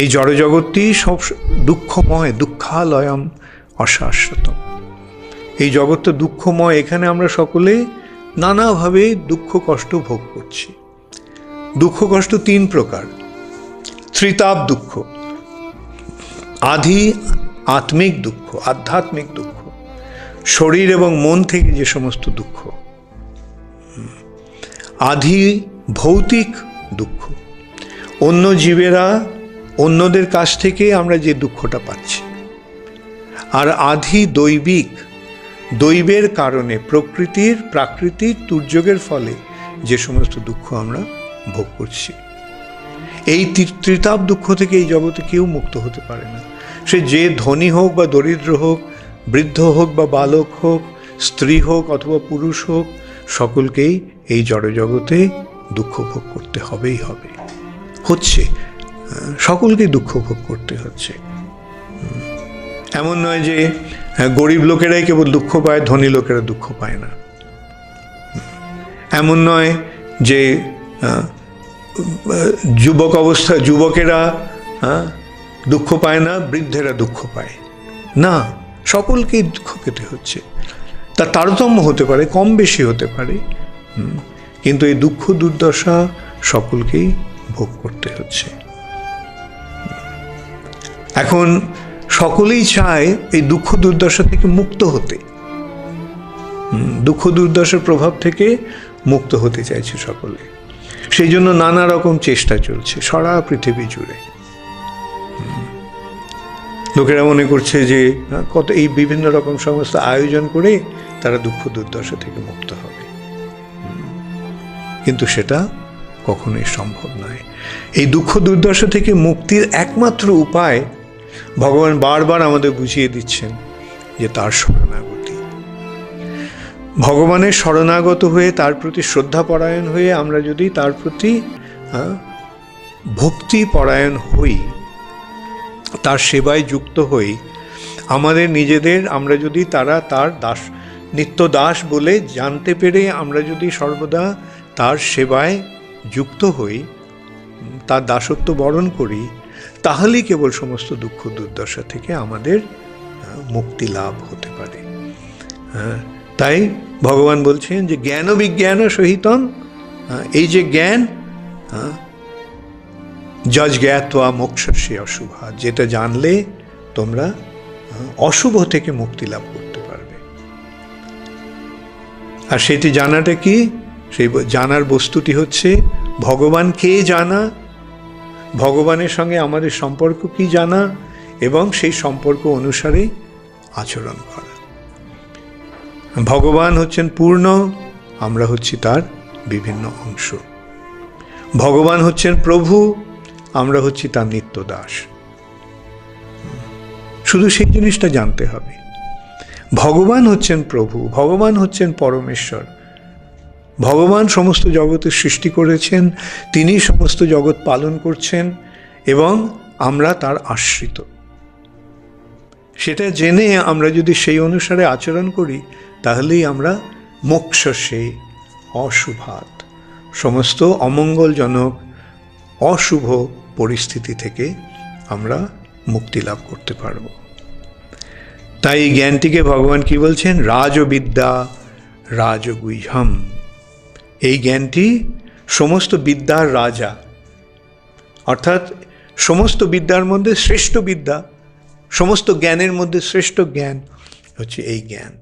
এই জড়জগৎটি সব দুঃখময়, দুঃখালয়ম অশাশ্বতম এই জগৎ তো দুঃখময়, এখানে আমরা সকলে নানাভাবে দুঃখ, কষ্ট ভোগ করছি। দুঃখ, কষ্ট তিন প্রকার। ত্রিতাপ দুঃখ, আধি আত্মিক দুঃখ, আধ্যাত্মিক দুঃখ, শরীর এবং মন থেকে যে সমস্ত দুঃখ। আধি ভৌতিক দুঃখ। অন্য জীবেরা অন্যদের কাছ থেকে আমরা যে দুঃখটা পাচ্ছি। আর আধি দৈবিক, দৈবের কারণে প্রকৃতির, প্রাকৃতিক দুর্যোগের ফলে যে সমস্ত দুঃখ আমরা ভোগ করছি। এই ত্রি- ত্রিতাপ দুঃখ থেকে এই জগতে কেউ মুক্ত হতে পারে না। সে যে ধনী হোক বা দরিদ্র হোক, বৃদ্ধ হোক বা বালক হোক, স্ত্রী হোক অথবা পুরুষ হোক, সকলকেই এই জড়জগতে দুঃখ ভোগ করতে হবেই হবে। হচ্ছে সকলকেই দুঃখ ভোগ করতে হচ্ছে। এমন নয় যে হ্যাঁ, গরিব লোকেরাই কেবল দুঃখ পায় ধনী লোকেরা দুঃখ পায় না। এমন নয় যে যুবক অবস্থা যুবকেরা দুঃখ পায় না বৃদ্ধেরা দুঃখ পায়। না সকলকেই দুঃখ পেতে হচ্ছে। তা তারতম্য হতে পারে কম বেশি হতে পারে কিন্তু এই দুঃখ দুর্দশা সকলকেই ভোগ করতে হচ্ছে। এখন সকলেই চায় এই দুঃখ দুর্দশা থেকে মুক্ত হতে। দুঃখ দুর্দশার প্রভাব থেকে মুক্ত হতে চাইছে সকলে। সেই জন্য নানা রকম চেষ্টা চলছে সারা পৃথিবী জুড়ে। লোকেরা মনে করছে যে কত এই বিভিন্ন রকম সমস্ত আয়োজন করে তারা দুঃখ দুর্দশা থেকে মুক্ত হবে। কিন্তু সেটা কখনোই সম্ভব নয়। এই দুঃখ দুর্দশা থেকে মুক্তির একমাত্র উপায় ভগবান বারবার আমাদের বুঝিয়ে দিচ্ছেন যে তার শরণাগতি। ভগবানের শরণাগত হয়ে তার প্রতি শ্রদ্ধা পরায়ণ হয়ে আমরা যদি তার প্রতি হ্যাঁ, ভক্তি পরায়ণ হই তার সেবায় যুক্ত হই আমাদের নিজেদের আমরা যদি তারা তার দাস নিত্য দাস বলে জানতে পেরে আমরা যদি সর্বদা তার সেবায় যুক্ত হই তার দাসত্ব বরণ করি তাহলেই কেবল সমস্ত দুঃখ দুর্দশা থেকে আমাদের মুক্তি লাভ হতে পারে। হ্যাঁ, তাই ভগবান বলছেন যে জ্ঞান বিজ্ঞান সহিতম এই যে জ্ঞান যজ জ্ঞাতবা মোক্ষসে অশুভা যেটা জানলে তোমরা অশুভ থেকে মুক্তি লাভ করতে পারবে। আর সেটি জানাটা কি? সেই জানার বস্তুটি হচ্ছে ভগবান কে জানা ভগবানের সঙ্গে আমাদের সম্পর্ক কি জানা এবং সেই সম্পর্ক অনুসারে আচরণ করা। ভগবান হচ্ছেন পূর্ণ, আমরা হচ্ছি তার বিভিন্ন অংশ। ভগবান হচ্ছেন প্রভু, আমরা হচ্ছি তার নিত্য দাস শুধু সেই জিনিসটা জানতে হবে। ভগবান হচ্ছেন প্রভু, ভগবান হচ্ছেন পরমেশ্বর। ভগবান সমস্ত জগতের সৃষ্টি করেছেন তিনি সমস্ত জগৎ পালন করছেন এবং আমরা তার আশ্রিত। সেটা জেনে আমরা যদি সেই অনুসারে আচরণ করি, তাহলেই আমরা মোক্ষ সে অশুভাত, সমস্ত অমঙ্গলজনক, অশুভ পরিস্থিতি থেকে আমরা মুক্তি লাভ করতে পারব। তাই জ্ঞানটিকে ভগবান কি বলছেন? রাজবিদ্যা, রাজগুইঝম। এই জ্ঞানটি সমস্ত বিদ্যার রাজা, অর্থাৎ সমস্ত বিদ্যার মধ্যে শ্রেষ্ঠ বিদ্যা, সমস্ত জ্ঞানের মধ্যে শ্রেষ্ঠ জ্ঞান হচ্ছে এই জ্ঞান।